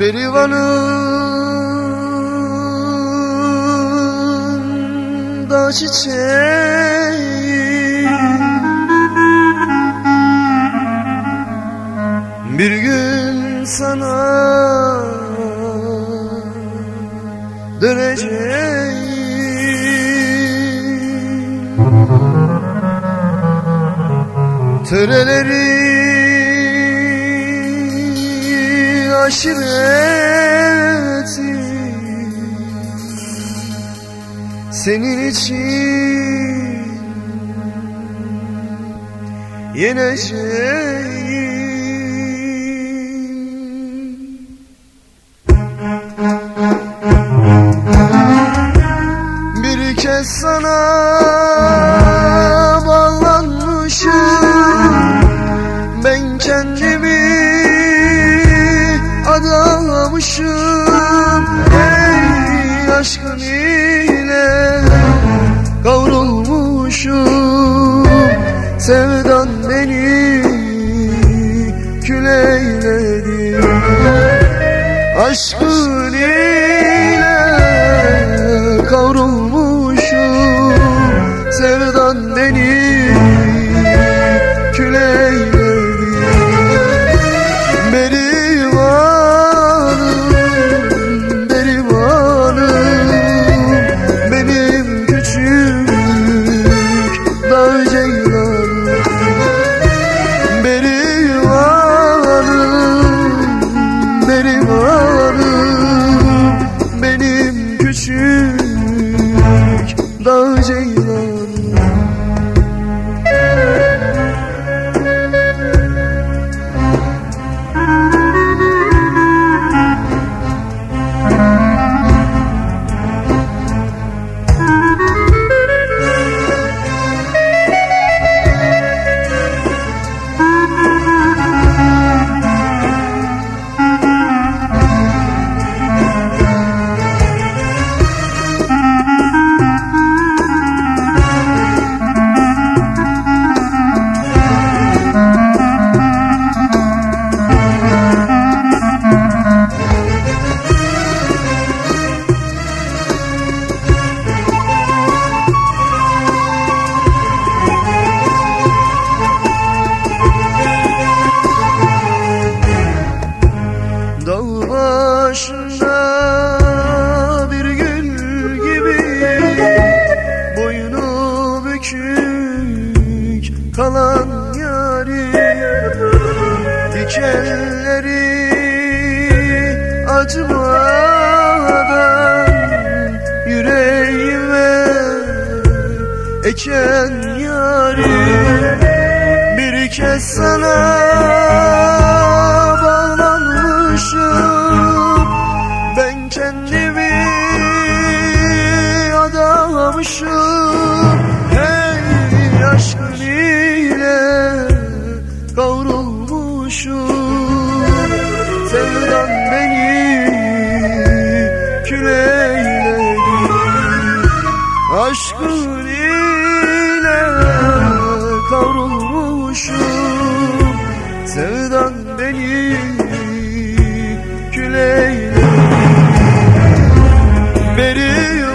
Berivanın da çiçeği. Bir gün sana döneceğim. Töreleri aşireti Senin için yeneceğim aşkın ile kavrulmuşum. Sevdan beni kül eyledi Aşkın ile kavrulmuşum dağ ceylanım başında bir gül gibi Boynu bükük kalan yari Dikenleri acımadan Yüreğime eken yari Bir kez sana adamışım Hey aşkın ile kavrulmuşum. Sevdan beni kül eyledi Aşkın ile kavrulmuşum. Sevdan beni kül eyledi Beri